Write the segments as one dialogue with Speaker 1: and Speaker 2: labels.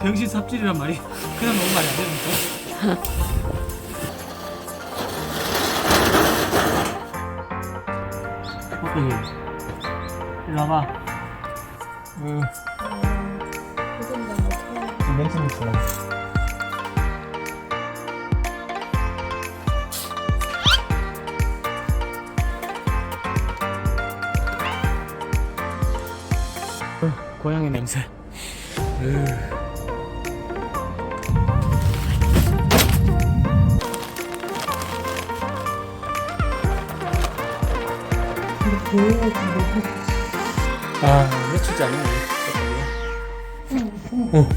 Speaker 1: 병신 삽질이란 말이 그냥 너무 말이 안 되니까. 어떡해. 이리 와봐. 응. 냄새 맡어. 고양이 냄새. 아, 며칠째 안 했네. 어.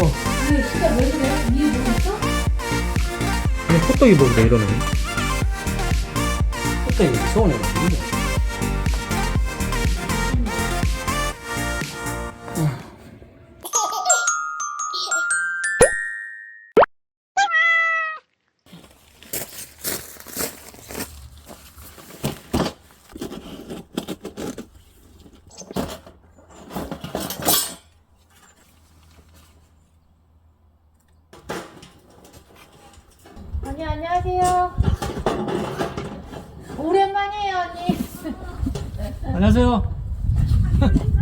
Speaker 1: 어.
Speaker 2: 왜 진짜 왜 그래? 위에 뭐 있어?
Speaker 1: 그냥 호떡이 먹으래 이러네. 호떡이 서운해가지고.
Speaker 2: 안녕하세요. 오랜만이에요 언니.
Speaker 1: 안녕하세요.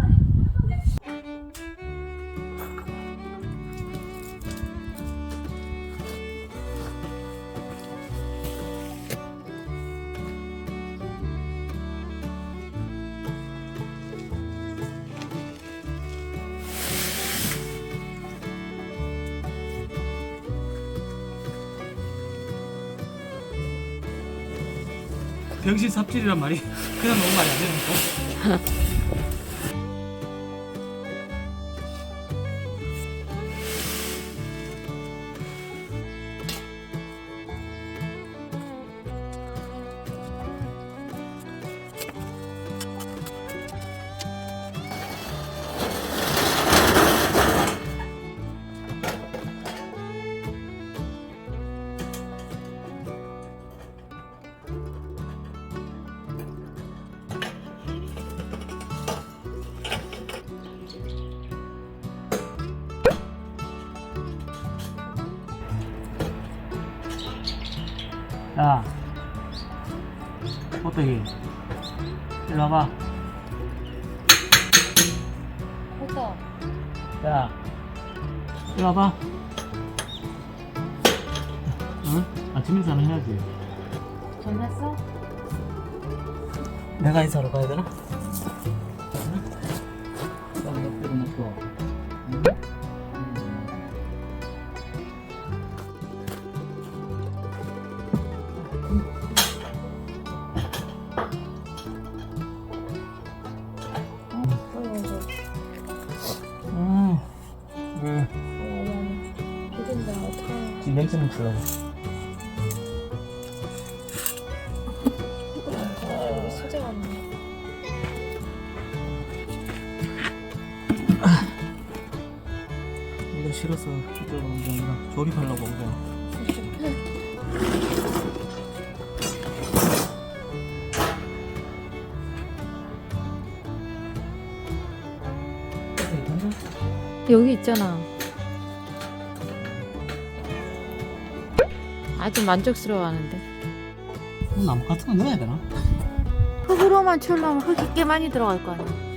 Speaker 1: 병신 삽질이란 말이 그냥 너무 말이 안 되니까. 이리 와봐. 응? 아침 인사는 해야지.
Speaker 2: 전화했어?
Speaker 1: 내가 인사하러 가야 되나? 응? 빨리 옆으로 놓고. 이거 싫어서 이쪽으로 온게 아니라 조립하려고 온 거야.
Speaker 2: 여기 있잖아. 아주 만족스러워하는데.
Speaker 1: 나무 같은 거 넣어야 되나?
Speaker 2: 흙으로만 치우려면 흙이 꽤 많이 들어갈 거 아니야.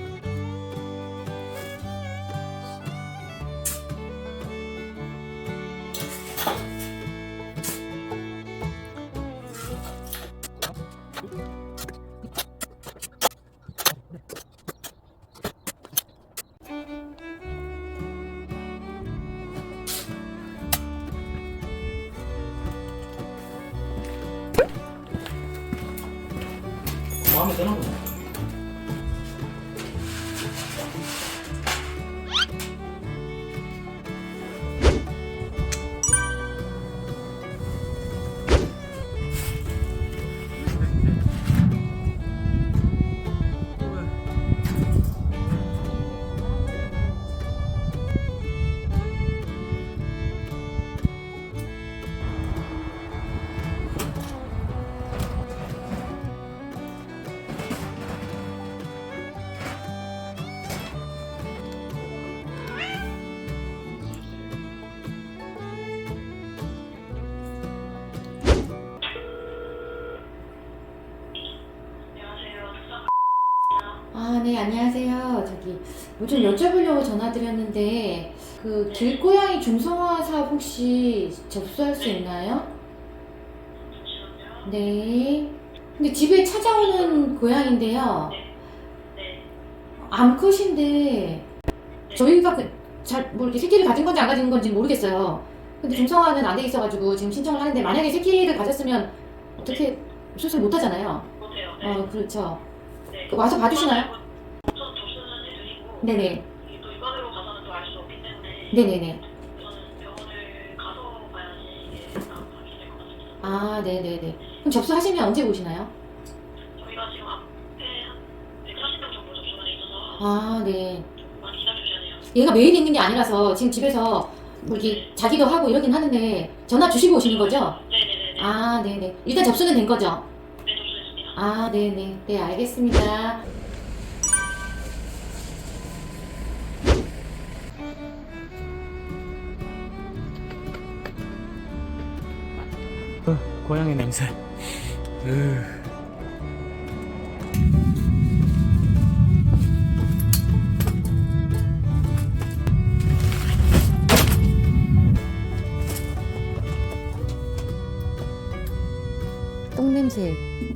Speaker 1: 마음에
Speaker 3: 안녕하세요. 저기, 뭐좀 여쭤보려고 전화드렸는데, 그, 길고양이 중성화 사업 혹시 접수할 수 있나요? 네. 근데 집에 찾아오는 고양인데요. 암컷인데, 저희가 그, 잘, 뭐 이렇게 새끼를 가진 건지 안 가진 건지 모르겠어요. 근데 중성화는 안 돼 있어가지고 지금 신청을 하는데, 만약에 새끼를 가졌으면 어떻게 수술 못 하잖아요.
Speaker 4: 네.
Speaker 3: 어, 그렇죠.
Speaker 4: 네.
Speaker 3: 그 와서 봐주시나요?
Speaker 4: 우선 접수는 해드리고
Speaker 3: 네네.
Speaker 4: 또 일반으로 가서는 또 알 수 없기 때문에
Speaker 3: 네네네.
Speaker 4: 우선은 병원을 가서 봐야지 이게 나아지게 될것 같습니다.
Speaker 3: 아, 네네네. 그럼 접수하시면 언제 오시나요?
Speaker 4: 저희가 지금 앞에 한 140명 정도 접수가 돼 있어서
Speaker 3: 아, 네.
Speaker 4: 좀 많이 기다려주셔야 돼요.
Speaker 3: 얘가 매일 있는 게 아니라서 지금 집에서 뭐 이렇게 자기도 하고 이러긴 하는데 전화 주시고 오시는 거죠?
Speaker 4: 네네네.
Speaker 3: 아, 네네. 일단 접수는 된 거죠?
Speaker 4: 네, 접수됐습니다.
Speaker 3: 아, 네네. 네, 알겠습니다.
Speaker 1: 고양이 냄새. 으.
Speaker 2: 똥냄새.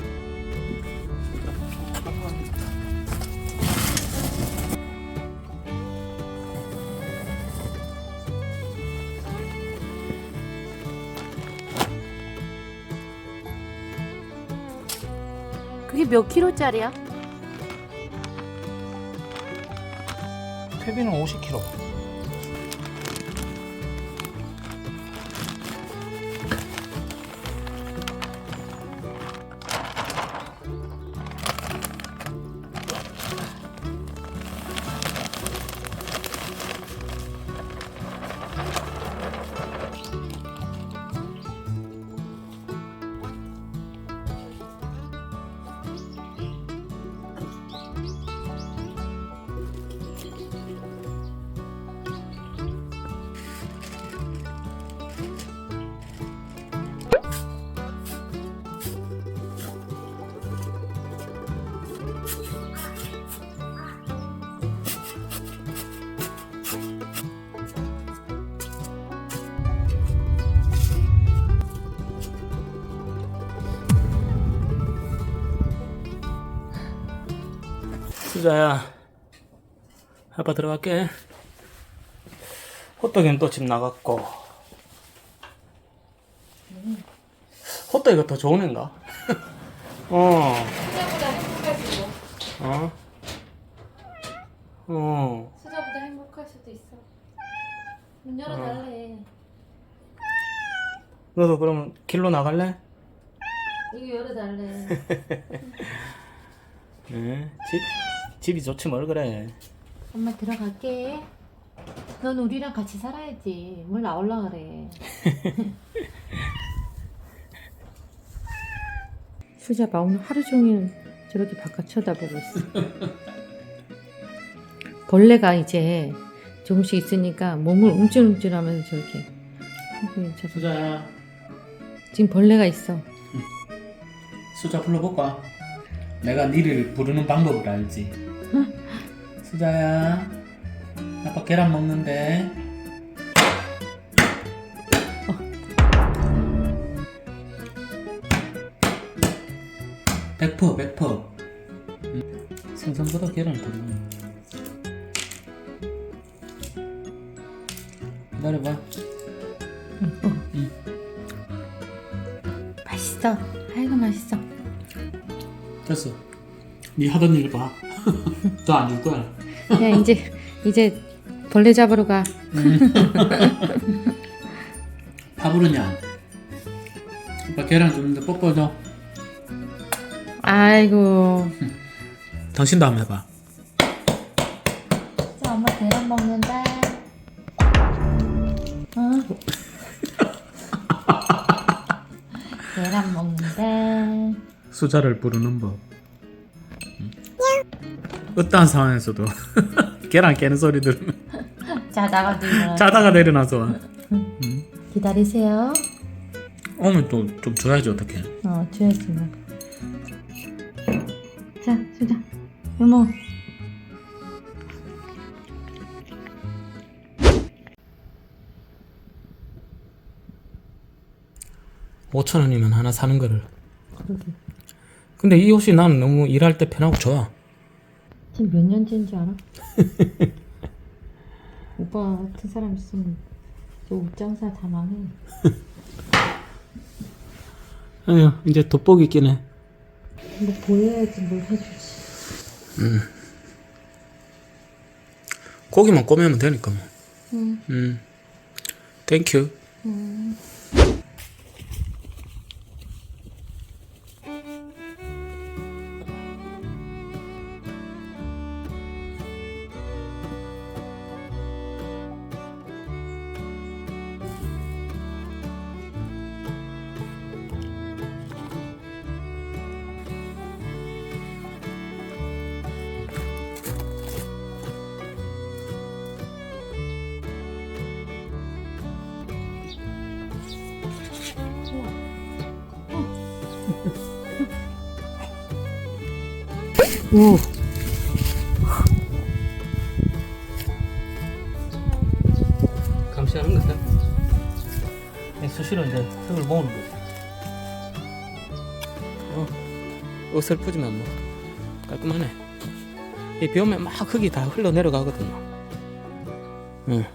Speaker 2: 몇 킬로짜리야?
Speaker 1: 페비는 50kg. 수자야. 아빠 들어갈게. 호떡이는 또 집 나갔고. 호떡이가 더 좋은 애인가? 어.
Speaker 3: 수자보다 행복할 수도.
Speaker 1: 어? 어.
Speaker 3: 수자보다 행복할 수도 있어. 문 열어달래.
Speaker 1: 너도 그럼 길로 나갈래?
Speaker 3: 이거 열어달래.
Speaker 1: 응. 집, 집이 좋지 뭘 그래.
Speaker 2: 엄마 들어갈게. 넌 우리랑 같이 살아야지. 뭘 나올라 그래. 수자 봐 오늘 하루 종일 저렇게 바깥 쳐다보고 있어. 벌레가 이제 조금씩 있으니까 몸을 움찔움찔하면서 저렇게 하고.
Speaker 1: 수자야.
Speaker 2: 지금 벌레가 있어.
Speaker 1: 수자 불러볼까? 내가 니를 부르는 방법을 알지. 수자야. 아빠 계란 먹는데. 백퍼 백퍼. 생선보다 계란이 더 많아. 기다려봐.
Speaker 2: 맛있어. 아이고 맛있어.
Speaker 1: 됐어. 네 하던 일 봐. 또안줄 거야.
Speaker 2: 야 이제 이제 벌레 잡으러 가.
Speaker 1: 파 부르냐? 오빠 계란 줬는데 뽀뽀 줘.
Speaker 2: 아이고.
Speaker 1: 당신도 한번 해봐.
Speaker 2: 자, 엄마 계란 먹는다. 어? 계란 먹는다.
Speaker 1: 수자를 부르는 법. 어떠한 상황에서도 계란 깨는 소리 들으면
Speaker 2: 자다가 누워
Speaker 1: 자다가 내려놔서
Speaker 2: 기다리세요.
Speaker 1: 오늘 또 좀 줘야지 어떡해
Speaker 2: 어, 줘야지 뭐. 자, 소자. 여보.
Speaker 1: 오천 원이면 하나 사는 거를 그러게. 근데 이 옷이 나는 너무 일할 때 편하고 좋아
Speaker 2: 지금 몇 년째인지 알아? 오빠 같은 사람 있으면 저 옷장사 다 망해.
Speaker 1: 아유 이제 돋보기 끼네.
Speaker 2: 뭐 보여야지 뭘 해주지.
Speaker 1: 고기만 꼬매면 되니까 뭐.
Speaker 2: 응.
Speaker 1: 음. 땡큐.
Speaker 2: 오.
Speaker 1: 감시하는 거야. 수시로 이제 흙을 모으는 거지. 어, 어설프지만 뭐 깔끔하네. 이비 오면 막 흙이 다 흘러 내려가거든요. 응.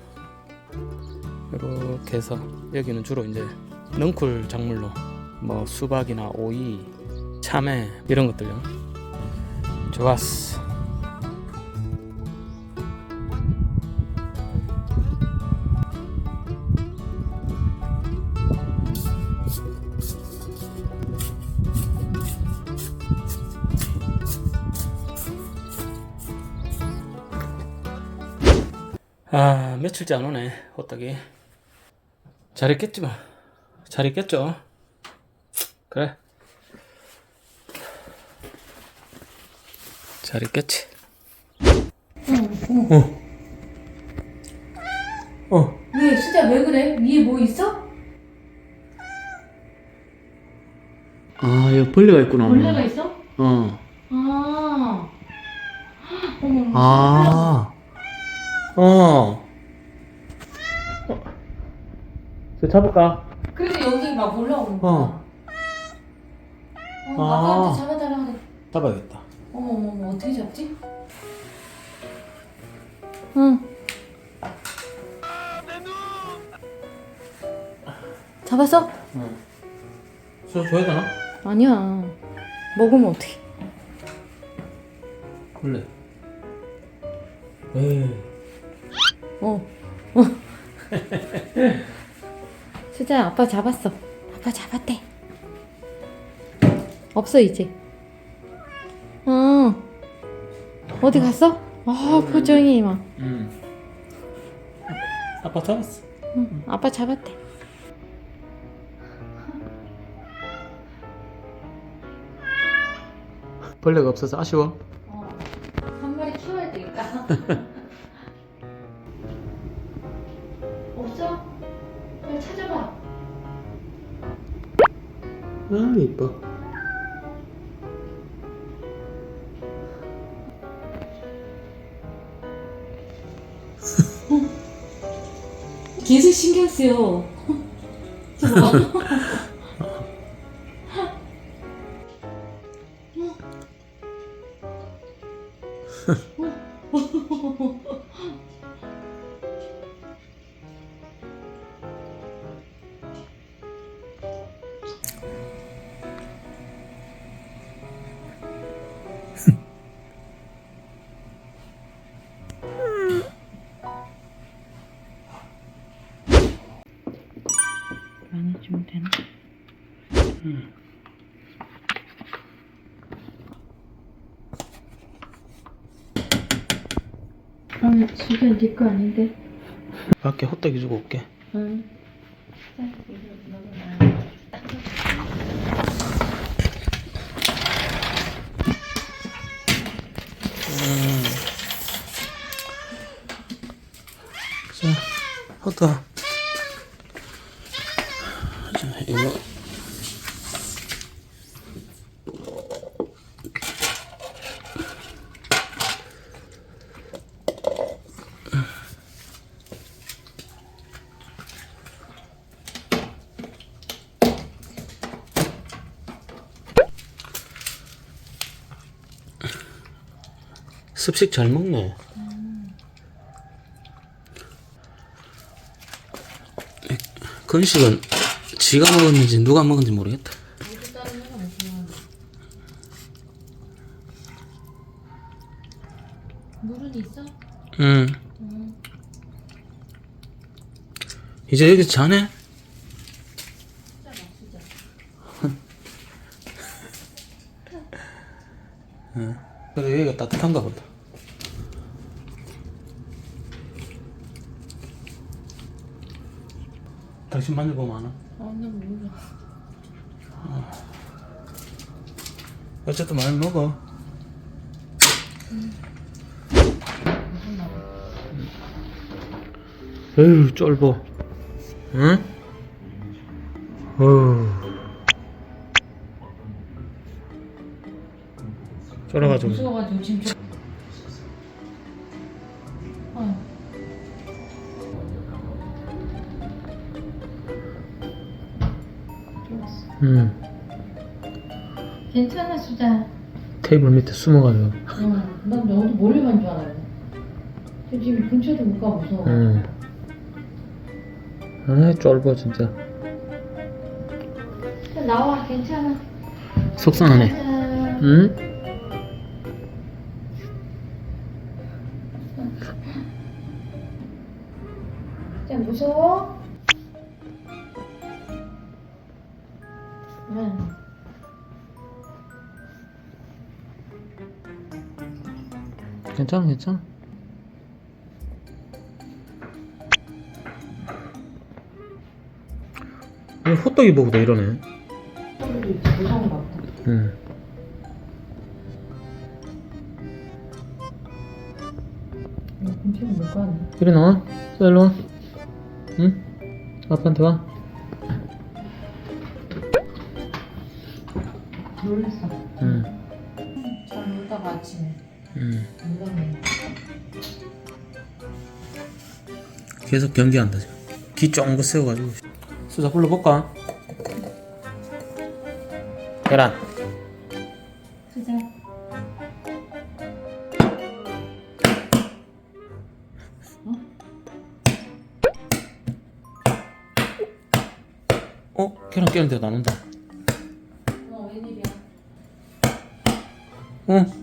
Speaker 1: 이렇게 해서 여기는 주로 이제 넝쿨 작물로 뭐 수박이나 오이, 참외 이런 것들요. 좋았어. 아 며칠째 안 오네 호떡이. 잘 있겠지 뭐잘 있겠죠? 그래 잘 있겠지 어. 어.
Speaker 3: 왜 진짜 왜 그래? 위에 뭐 있어?
Speaker 1: 아 여기 벌레가 있구나
Speaker 3: 벌레가 있어?
Speaker 1: 어.
Speaker 3: 아. 어머.
Speaker 1: 아. 어. 저 잡을까?
Speaker 3: 그래서 여기 막 올라오는 거야.
Speaker 1: 어.
Speaker 3: 어, 아빠한테
Speaker 1: 아.
Speaker 3: 잡아달라 그래.
Speaker 1: 잡아야겠다.
Speaker 3: 어머 어머 어머 어떻게 잡지?
Speaker 2: 응. 잡았어?
Speaker 1: 저 줘야 되나?
Speaker 2: 아니야. 먹으면 어떡해.
Speaker 1: 벌레. 에이.
Speaker 2: 어. 어. 수자 아빠 잡았어. 아빠 잡았대. 없어 이제. 어디 갔어? 아 표정이 막.
Speaker 1: 응. 아빠 잡았어.
Speaker 2: 응, 아빠 잡았대.
Speaker 1: 벌레가 없어서 아쉬워.
Speaker 3: 어. 한 마리 키워야 되겠다. 없어? 빨리 찾아봐.
Speaker 1: 아 이뻐.
Speaker 3: 계속 신경 쓰여. 저거 봐.
Speaker 2: 아, 수자 네거 아닌데?
Speaker 1: 밖에 호떡이 주고 올게.
Speaker 2: 응.
Speaker 1: 자, 호떡. 습식 잘 먹네. 건식은 지가 먹었는지 누가 먹은지 모르겠다.
Speaker 2: 물은 있어?
Speaker 1: 응. 이제 여기서 자네? 응. 그래 여기가 따뜻한가 보다. 당신 만져보면 아나?
Speaker 2: 아나 몰라.
Speaker 1: 어쨌든 많이 먹어. 에휴 쫄보. 응? 어휴. 쫄아가지고.
Speaker 2: 무서워가지고 지금 좀.
Speaker 1: 응.
Speaker 2: 괜찮아 수자.
Speaker 1: 테이블 밑에 숨어가지고.
Speaker 2: 응. 난 어디 몰래 간줄 알았네. 저 지금 근처도 못 가 무서워.
Speaker 1: 응. 아 쫄보 진짜.
Speaker 2: 나와 괜찮아.
Speaker 1: 속상하네.
Speaker 2: 자,
Speaker 1: 응?
Speaker 2: 자 무서워?
Speaker 1: 괜찮아 괜찮아. 이 호떡이 보고도 이러네. 응. 이리 나와. 자, 일로 와. 응? 아빠한테 와.
Speaker 2: 놀랬어.
Speaker 1: 응.
Speaker 2: 잘 놀다가 아침에
Speaker 1: 응.
Speaker 2: 놀랐네.
Speaker 1: 계속 경기한다. 지금. 귀 쫑긋 세워가지고. 수자 불러볼까? 계란.
Speaker 2: 수자.
Speaker 1: 어? 계란 깨는데도 안 온다.
Speaker 2: 어 웬일이야?
Speaker 1: 어?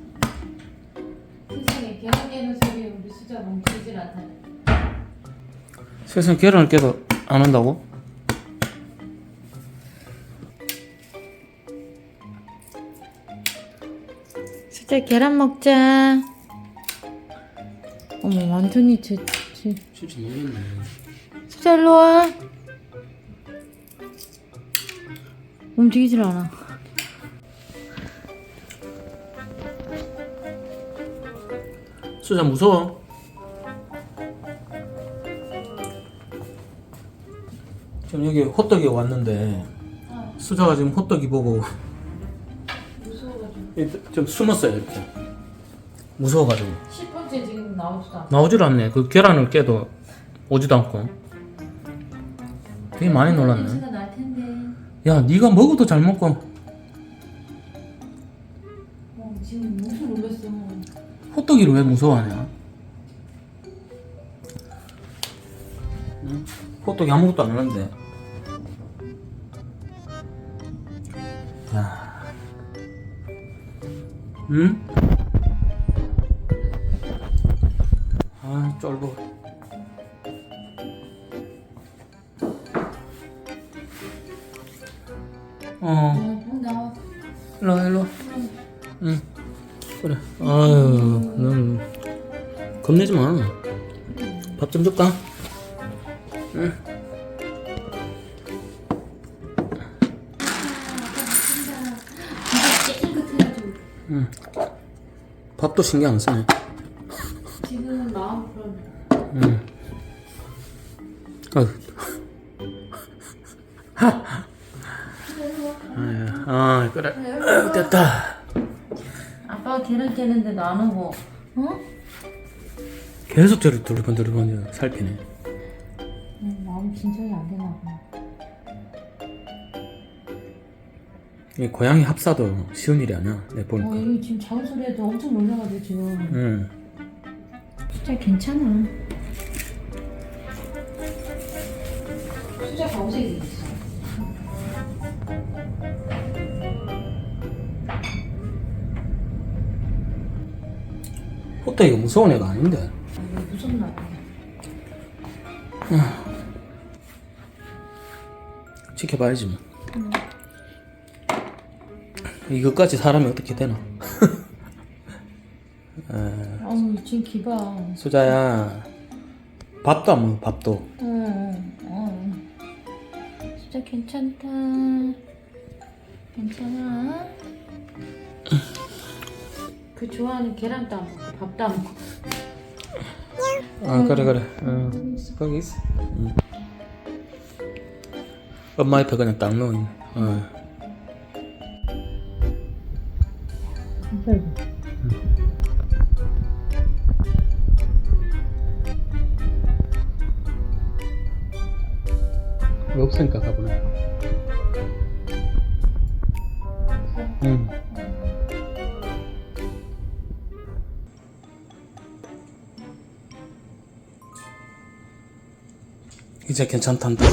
Speaker 2: 세상
Speaker 1: 계란을 깨도 안 온다고?
Speaker 2: 수자 계란 먹자. 어머 완전히 제, 제
Speaker 1: 진짜 놀랬네.
Speaker 2: 수자 일로 와. 움직이질 않아.
Speaker 1: 수자 무서워. 지금 여기 호떡이 왔는데 수자가 지금 호떡이 보고
Speaker 2: 무서워가지고.
Speaker 1: 좀 숨었어요 이렇게 무서워가지고
Speaker 2: 10분째 지금 나오지도 않아.
Speaker 1: 나오질 않네 그 계란을 깨도 오지도 않고 되게 많이 놀랐네
Speaker 2: 냄새가 날 텐데.
Speaker 1: 야 네가 먹어도 잘 먹고
Speaker 2: 어, 지금 엄청 놀랐어.
Speaker 1: 호떡이를 왜 무서워하냐 응? 호떡이 아무것도 안 하는데 응? 아 쫄보 어. 일로 와, 일로 와. 응. 그래. 아유, 넌 겁내지 마. 밥 좀 줄까? 밥도 신경 안 쓰네.
Speaker 2: 지금 마음 그런.
Speaker 1: 응. 아유. 아유, 아, 그래. 아유, 됐다.
Speaker 2: 아빠가 계란 깨는데도 안 오고. 어?
Speaker 1: 계속 저를 두리번두리번 살피네.
Speaker 2: 음, 마음 진정이 안 되나 봐.
Speaker 5: 이 고양이 합사도 쉬운 일이 아니야. 내
Speaker 2: 어,
Speaker 5: 보니까.
Speaker 2: 이거 지금 작은 소리에도 엄청 놀라가지고 지금.
Speaker 5: 응.
Speaker 2: 진짜 괜찮아.
Speaker 1: 수자 검색이 있어.
Speaker 5: 호떡 이거 무서운 애가 아닌데.
Speaker 2: 무섭나 봐.
Speaker 5: 지켜봐야지 뭐. 이것까지 사람이 어떻게 되나?
Speaker 2: 어우 지금 기봐.
Speaker 5: 수자야 밥도 안 먹어 밥도
Speaker 2: 응, 응. 진짜 괜찮다. 괜찮아. 그 좋아하는 계란도 안 먹고 밥도 안 먹고.
Speaker 5: 아 그래 그래 어, 거기 있어 응. 엄마 옆에 그냥 딱 누워 있네 어. 응. 이제 괜찮단다